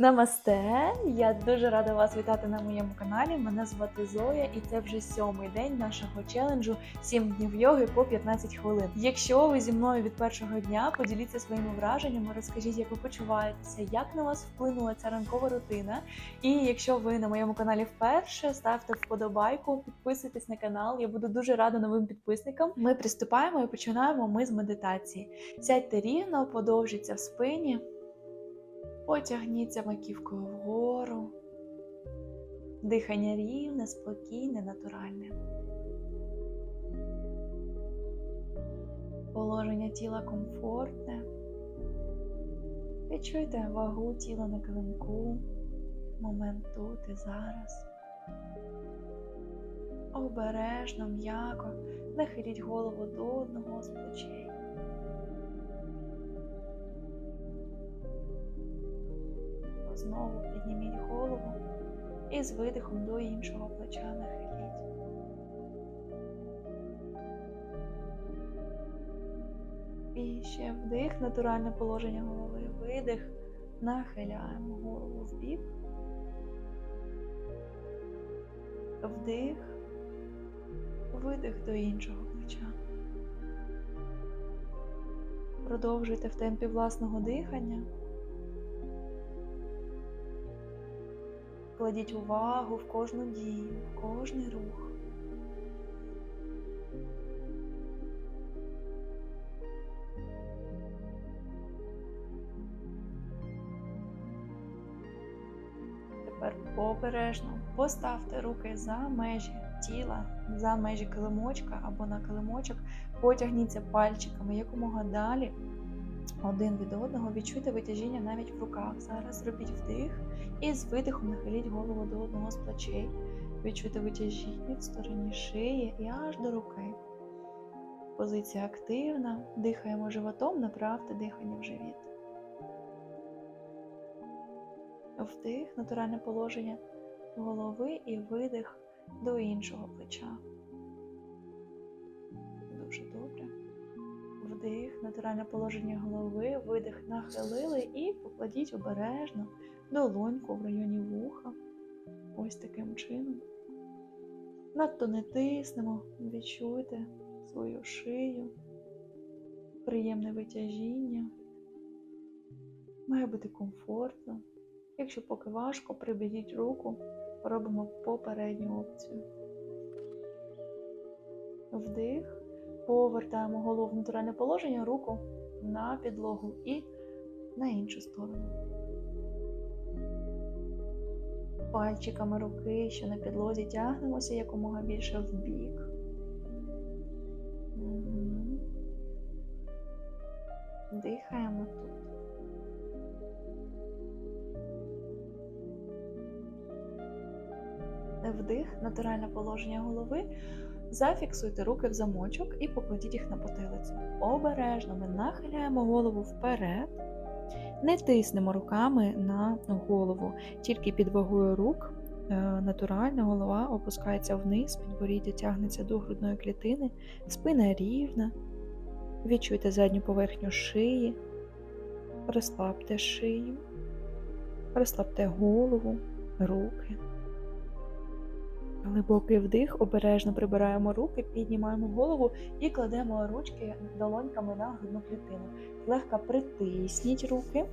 Намасте! Я дуже рада вас вітати на моєму каналі. Мене звати Зоя, і це вже сьомий день нашого челенджу 7 днів йоги по 15 хвилин. Якщо ви зі мною від першого дня, поділіться своїми враженнями, розкажіть, як ви почуваєтеся, як на вас вплинула ця ранкова рутина. І якщо ви на моєму каналі вперше, ставте вподобайку, підписуйтесь на канал. Я буду дуже рада новим підписникам. Ми приступаємо і починаємо ми з медитації. Сядьте рівно, подовжіться в спині. Потягніться маківкою вгору. Дихання рівне, спокійне, натуральне. Положення тіла комфортне. Відчуйте вагу тіла на килимку, момент тут і зараз. Обережно, м'яко нахиліть голову до одного з плечей. Знову підніміть голову і з видихом до іншого плеча нахиліть. І ще вдих, натуральне положення голови, видих, нахиляємо голову в бік. Вдих, видих до іншого плеча. Продовжуйте в темпі власного дихання. Кладіть увагу в кожну дію, в кожний рух. Тепер обережно поставте руки за межі тіла, за межі килимочка або на килимочок, потягніться пальчиками якомога далі один від одного, відчуйте витяжіння навіть в руках. Зараз зробіть вдих і з видихом нахиліть голову до одного з плечей. Відчуйте витяжіння в стороні шиї і аж до руки. Позиція активна. Дихаємо животом, направте дихання в живіт. Вдих, натуральне положення голови і видих до іншого плеча. Вдих, натуральне положення голови, видих нахилили і покладіть обережно долоньку в районі вуха. Ось таким чином. Надто не тиснемо, відчуйте свою шию, приємне витяжіння. Має бути комфортно. Якщо поки важко, приберіть руку, робимо попередню опцію. Вдих. Повертаємо голову в натуральне положення, руку на підлогу і на іншу сторону. Пальчиками руки, що на підлозі тягнемося якомога більше в бік. Дихаємо тут. Вдих, натуральне положення голови. Зафіксуйте руки в замочок і покладіть їх на потилицю. Обережно ми нахиляємо голову вперед, не тиснемо руками на голову, тільки під вагою рук е, натуральна голова опускається вниз, підборіддя тягнеться до грудної клітини, спина рівна. Відчуйте задню поверхню шиї, розслабте шию, розслабте голову, руки. Глибокий вдих, обережно прибираємо руки, піднімаємо голову і кладемо ручки долоньками на грудну клітину. Легко притисніть руки.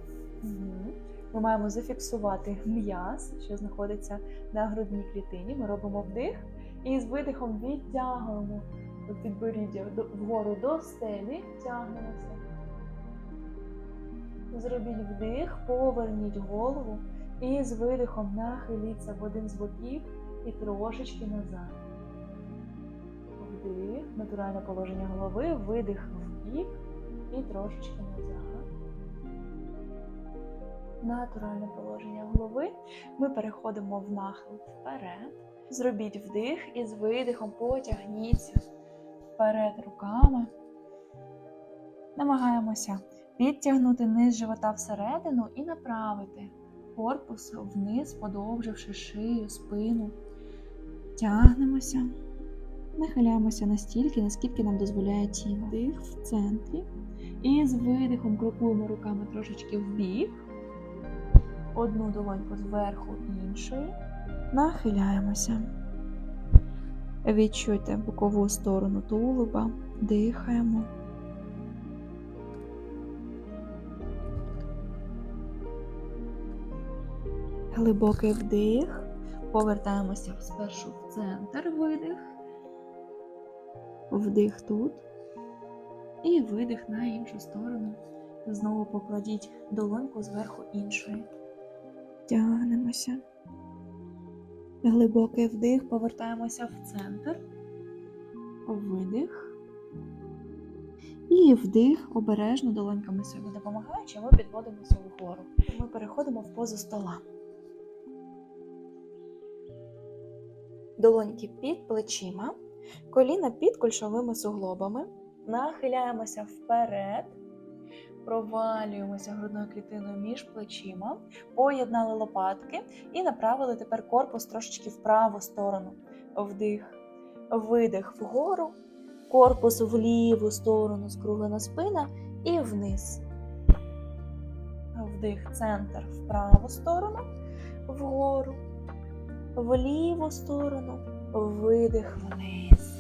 Угу. Ми маємо зафіксувати м'яз, що знаходиться на грудній клітині. Ми робимо вдих і з видихом відтягуємо підборіддя вгору до стелі, тягнемося. Зробіть вдих, поверніть голову і з видихом нахиліться в один з боків і трошечки назад. Вдих, натуральне положення голови, видих в бік і трошечки назад. Натуральне положення голови. Ми переходимо в нахил вперед. Зробіть вдих і з видихом потягніться вперед руками. Намагаємося підтягнути низ живота всередину і направити корпус вниз, подовживши шию, спину. Тягнемося, нахиляємося настільки, наскільки нам дозволяє тіло. Дих в центрі. І з видихом крокуємо руками трошечки в бік. одну долоньку зверху іншої. Нахиляємося. Відчуйте бокову сторону тулуба, дихаємо. Глибокий вдих. Повертаємося спершу в центр видих. Вдих тут. І видих на іншу сторону. Знову покладіть долоньку зверху іншої. Тягнемося. Глибокий вдих, повертаємося в центр. Видих. І вдих, обережно долоньками собі допомагаючи, ми підводимося вгору. Ми переходимо в позу стола. Долоньки під плечима, коліна під кульшовими суглобами. Нахиляємося вперед, провалюємося грудною клітиною між плечима, поєднали лопатки і направили тепер корпус трошечки в праву сторону. Вдих, видих вгору, корпус в ліву сторону, скруглена спина і вниз. Вдих, центр в праву сторону, вгору, в ліву сторону, видих вниз.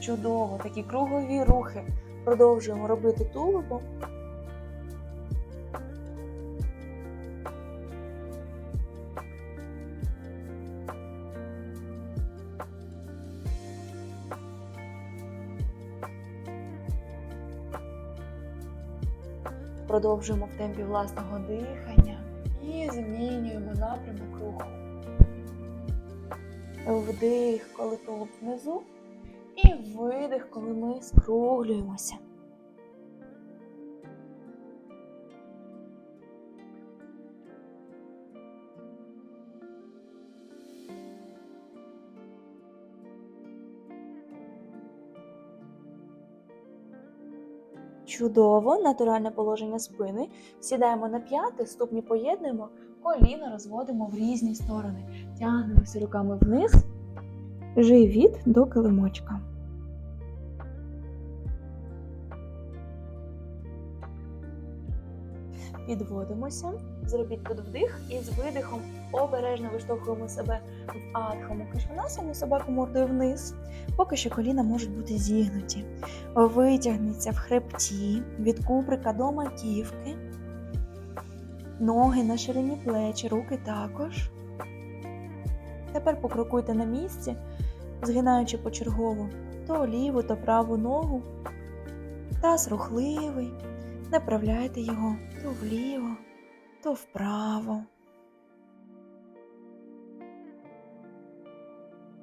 Чудово, такі кругові рухи. Продовжуємо робити тулубом. Продовжуємо в темпі власного дихання і змінюємо напрямок руху. Вдих, коли тулуб внизу, і видих, коли ми скруглюємося. Чудово, натуральне положення спини. Сідаємо на п'яти, ступні поєднуємо, коліна розводимо в різні сторони. Тягнемося руками вниз, живіт до килимочка. Підводимося, зробіть тут вдих і з видихом обережно виштовхуємо себе в адхаму кашванасану, собаку мордою вниз. Поки що коліна можуть бути зігнуті. Витягніться в хребті від куприка до маківки. Ноги на ширині плеч, руки також. Тепер покрокуйте на місці, згинаючи почергово то ліву, то праву ногу. Таз рухливий. Направляйте його то вліво, то вправо.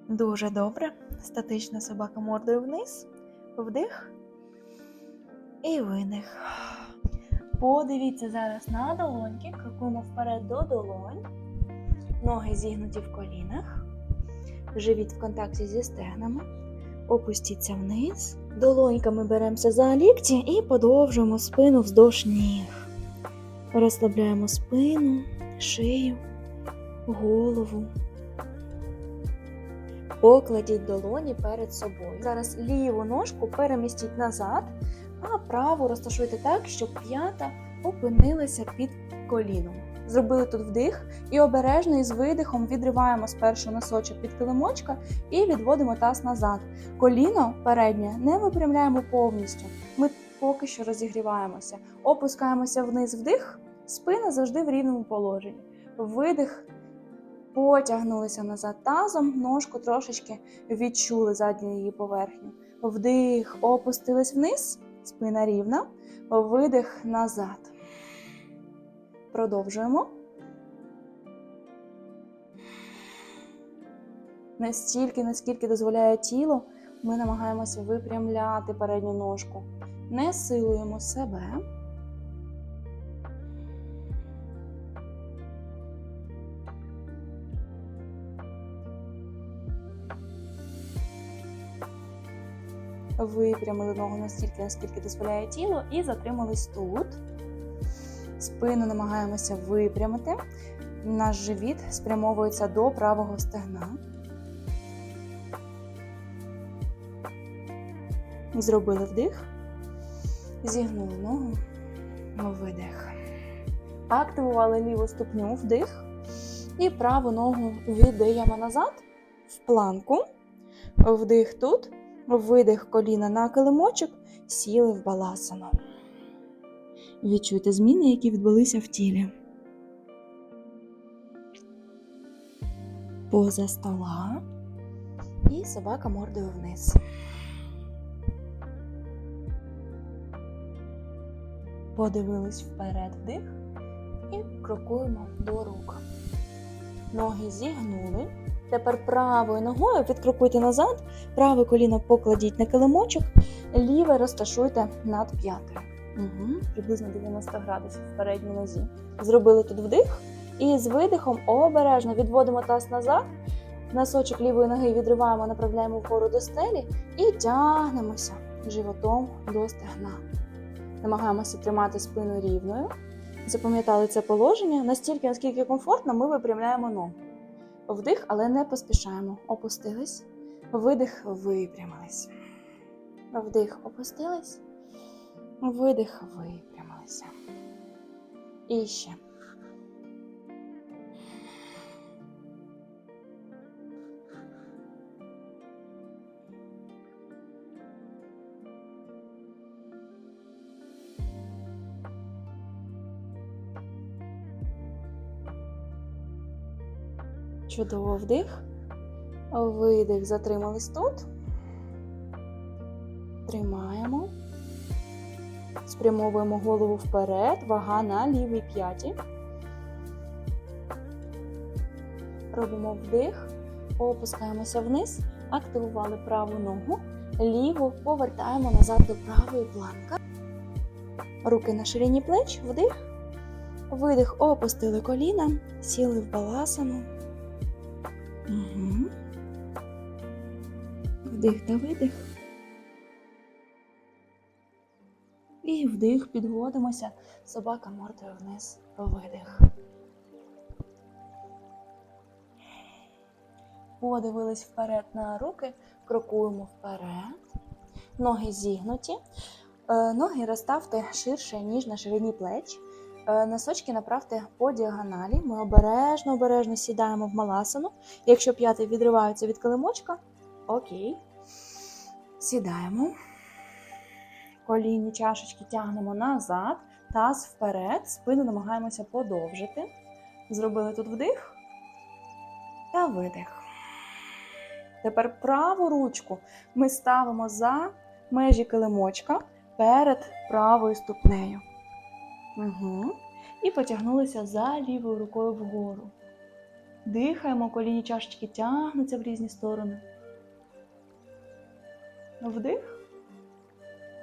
Дуже добре. Статична собака мордою вниз, вдих і видих. Подивіться зараз на долоньки, крокуємо вперед до долонь, ноги зігнуті в колінах, живіт в контакті зі стегнами. Опустіться вниз, долоньками беремося за лікті і подовжуємо спину вздовж ніг. Розслабляємо спину, шию, голову. Покладіть долоні перед собою. Зараз ліву ножку перемістіть назад, а праву розташуйте так, щоб п'ята опинилася під коліном. Зробили тут вдих і обережно із видихом відриваємо спершу носочок від килимочка і відводимо таз назад. Коліно переднє не випрямляємо повністю. Ми поки що розігріваємося. Опускаємося вниз вдих, спина завжди в рівному положенні. Видих, потягнулися назад тазом, ножку трошечки відчули задню її поверхню. Вдих, опустились вниз, спина рівна, видих назад. Продовжуємо. Настільки, наскільки дозволяє тіло, ми намагаємося випрямляти передню ножку. Не силуємо себе. Випрямили ногу настільки, наскільки дозволяє тіло, і затримались тут. Спину намагаємося випрямити. Наш живіт спрямовується до правого стегна. Зробили вдих, зігнули ногу, видих. Активували ліву ступню, вдих. І праву ногу віддаємо назад в планку. Вдих тут, видих коліна на килимочок, сіли в баласану. Відчуйте зміни, які відбулися в тілі. Поза стола і собака мордою вниз. Подивились вперед вдих і крокуємо до рук. Ноги зігнули. Тепер правою ногою відкрокуйте назад, праве коліно покладіть на килимочок, ліве розташуйте над п'ятою. Угу. Приблизно 90 градусів в передній нозі. Зробили тут вдих. І з видихом обережно відводимо таз назад. Носочок лівої ноги відриваємо, направляємо вгору до стелі і тягнемося животом до стегна. Намагаємося тримати спину рівною. Запам'ятали це положення. Настільки, наскільки комфортно, ми випрямляємо ногу. Вдих, але не поспішаємо. Опустились. Видих, випрямились. Вдих, опустились. Видих, випрямилися. І ще. Чудово вдих. Видих, затримались тут. Тримаємо. Спрямовуємо голову вперед, вага на лівій п'яті. Робимо вдих, опускаємося вниз, активували праву ногу, ліву повертаємо назад до правої планка. Руки на ширині плеч, вдих, видих, опустили коліна, сіли в баласану. Угу. Вдих та видих. Вдих, підводимося, собака мордою вниз, видих. Подивились вперед на руки, крокуємо вперед. Ноги зігнуті. Е, Ноги розставте ширше, ніж на ширині плеч. Е, Носочки направте по діагоналі. Ми обережно, обережно сідаємо в маласану. Якщо п'яти відриваються від килимочка, окей. Сідаємо. Колінні чашечки тягнемо назад, таз вперед, спину намагаємося подовжити. Зробили тут вдих та видих. Тепер праву ручку ми ставимо за межі килимочка перед правою ступнею. Угу. І потягнулися за лівою рукою вгору. Дихаємо, колінні чашечки тягнуться в різні сторони. Вдих.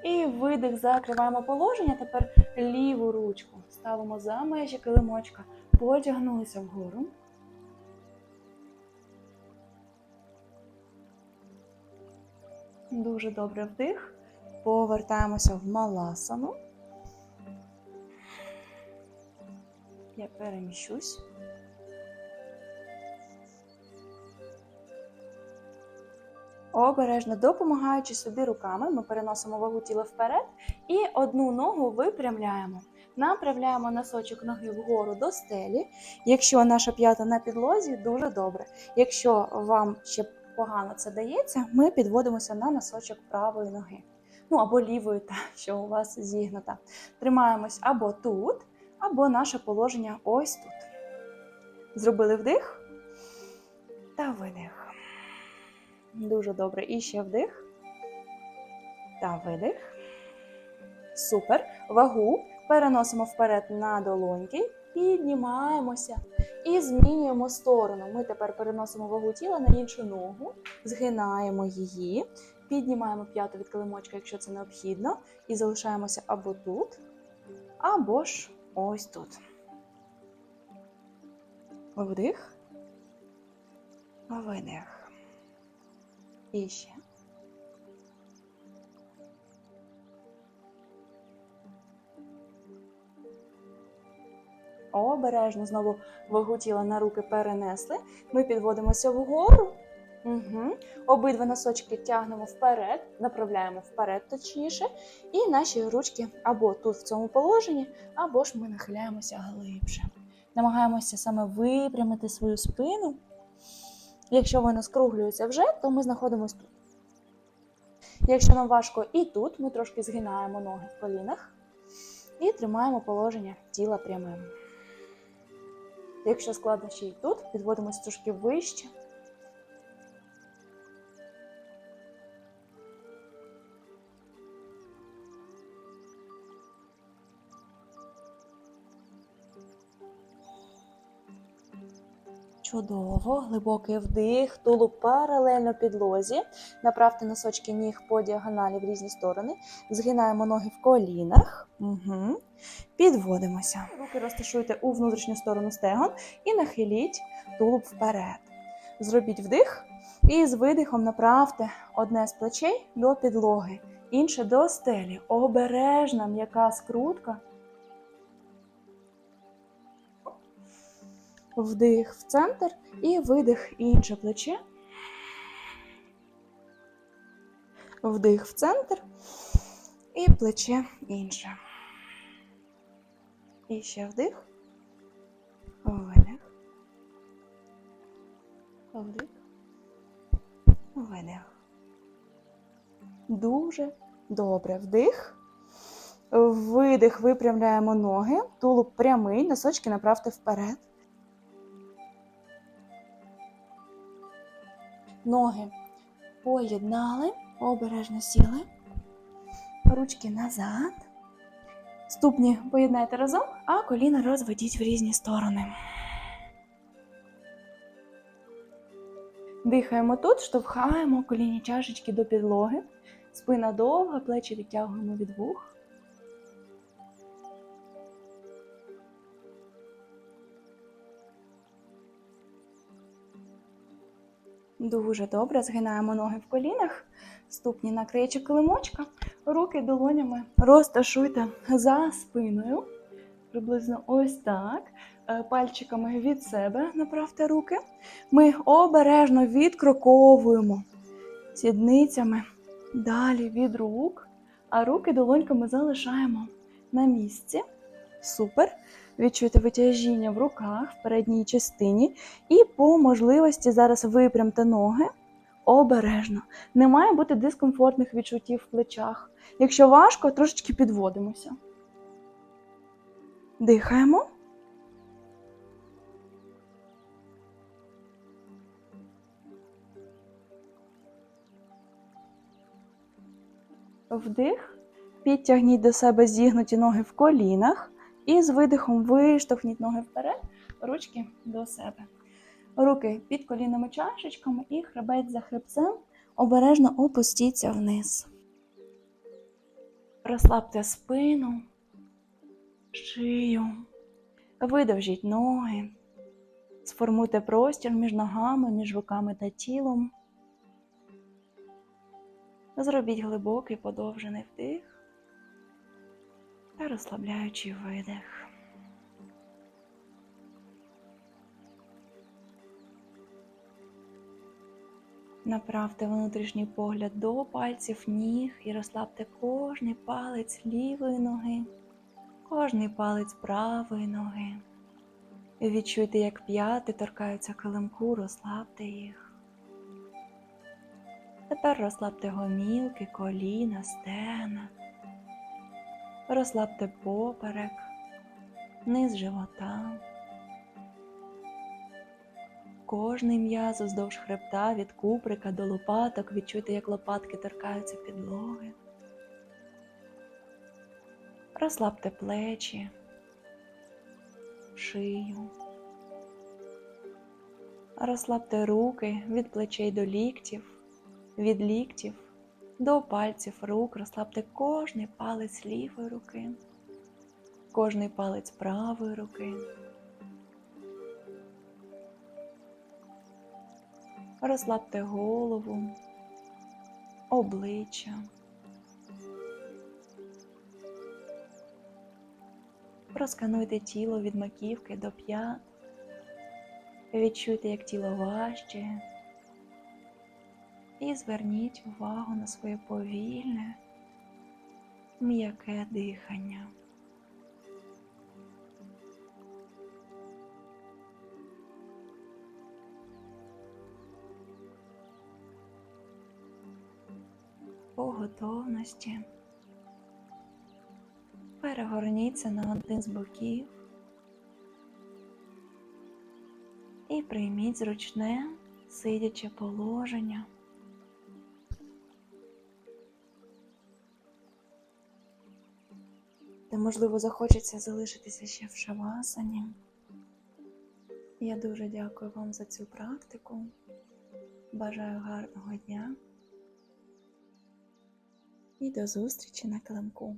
І видих, закриваємо положення. Тепер ліву ручку ставимо за межі килимочка, потягнулися вгору. Дуже добре вдих. Повертаємося в маласану. Я переміщусь. Обережно допомагаючи собі руками, ми переносимо вагу тіла вперед і одну ногу випрямляємо. Направляємо носочок ноги вгору до стелі. Якщо наша п'ята на підлозі, дуже добре. Якщо вам ще погано це дається, ми підводимося на носочок правої ноги. Ну або лівої, та, що у вас зігнута. Тримаємось або тут, або наше положення ось тут. Зробили вдих та видих. Дуже добре. І ще вдих. Та видих. Супер. Вагу переносимо вперед на долоньки, піднімаємося і змінюємо сторону. Ми тепер переносимо вагу тіла на іншу ногу, згинаємо її, піднімаємо п'яту від килимочка, якщо це необхідно, і залишаємося або тут, або ж ось тут. Вдих. Видих. І. Обережно знову вагу тіла на руки перенесли. Ми підводимося вгору Угу. Обидва носочки тягнемо вперед, направляємо вперед точніше. І наші ручки або тут в цьому положенні, або ж ми нахиляємося глибше. Намагаємося саме випрямити свою спину. Якщо вона скруглюється вже, то ми знаходимося тут. Якщо нам важко і тут, ми трошки згинаємо ноги в колінах і тримаємо положення тіла прямим. Якщо складно ще й тут, підводимося трошки вище. Чудово, глибокий вдих, тулуб паралельно підлозі. Направте носочки ніг по діагоналі в різні сторони. Згинаємо ноги в колінах. Угу. Підводимося. Руки розташуйте у внутрішню сторону стегон і нахиліть тулуб вперед. Зробіть вдих і з видихом направте одне з плечей до підлоги, інше до стелі. Обережна м'яка скрутка. Вдих в центр і видих інше плече. Вдих в центр і плече інше. І ще вдих. Видих. Вдих. Видих. Дуже добре. Вдих. Видих, випрямляємо ноги. Тулуб прямий, носочки направте вперед. Ноги поєднали, обережно сіли. Ручки назад. Ступні поєднайте разом, а коліна розведіть в різні сторони. Дихаємо тут, штовхаємо коліні чашечки до підлоги. Спина довга, плечі відтягуємо від вух. Дуже добре. Згинаємо ноги в колінах, ступні на краєчок килимочка, руки долонями розташуйте за спиною. Приблизно ось так. Е, Пальчиками від себе направте руки. Ми обережно відкроковуємо сідницями далі від рук, а руки долоньками залишаємо на місці. Супер. Відчуйте витяжіння в руках в передній частині. І по можливості зараз випрямте ноги обережно. Не має бути дискомфортних відчуттів в плечах. Якщо важко, трошечки підводимося. Дихаємо. Вдих. Підтягніть до себе зігнуті ноги в колінах. І з видихом виштовхніть ноги вперед, ручки до себе. Руки під колінними чашечками і хребець за хребцем обережно опустіться вниз. Розслабте спину, шию, видовжіть ноги, сформуйте простір між ногами, між руками та тілом. Зробіть глибокий подовжений вдих та розслабляючий видих. Направте внутрішній погляд до пальців ніг і розслабте кожний палець лівої ноги, кожний палець правої ноги. І відчуйте, як п'яти торкаються килимку, розслабте їх. Тепер розслабте гомілки, коліна, стегна. Розслабте поперек, низ живота. Кожний м'яз уздовж хребта від куприка до лопаток. Відчуйте, як лопатки торкаються підлоги. Розслабте плечі, шию. Розслабте руки від плечей до ліктів, від ліктів до пальців рук розслабте кожний палець лівої руки, кожний палець правої руки. Розслабте голову, обличчя. Розкануйте тіло від маківки до п'ят. Відчуйте, як тіло важче, І зверніть увагу на своє повільне, м'яке дихання. По готовності перегорніться на один з боків і прийміть зручне сидяче положення. Можливо, захочеться залишитися ще в шавасані. Я дуже дякую вам за цю практику. Бажаю гарного дня і до зустрічі на килимку.